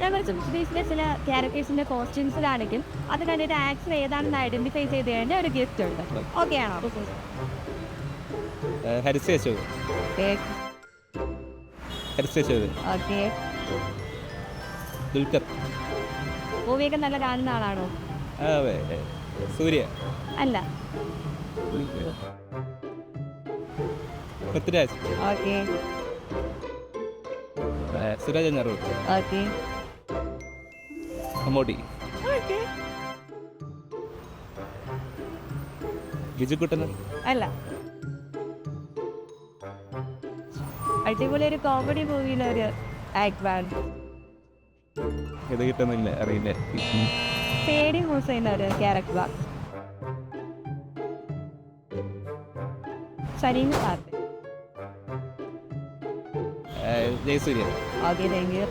ഞാൻ കുറച്ച് ബേസിലെ ചില ക്യാരക്ടേഴ്സിന്റെ കോസ്റ്റ്യൂംസിലാണെങ്കിൽ അത് കണ്ടിട്ട് ആക്ടർ ഏതാണെന്ന് ഐഡന്റിഫൈ ചെയ്ത് കഴിഞ്ഞാൽ ഒരു ഗിഫ്റ്റ് ഉണ്ട്. ഓക്കെ ആണോ? ഭൂമിയൊക്കെ ദുൽഖർ. മൂവിയൊക്കെ നല്ല കാണുന്ന ആളാണോ? സൂര്യ. അല്ല. പൃഥ്വിരാജ്. ഓക്കെ സുരാജ് ഓക്കെ ബിജുക്കുട്ടൻ അല്ല. അടിപൊളി ഒരു കോമഡി മൂവിയിലൊരു ആക്ട് ഇത് കിട്ടുന്നില്ല അറിയില്ല. പേടി ഒരു ക്യാരക്ടർ സലീം സാർ ഏ, ജയസൂര്യ. Okay thank you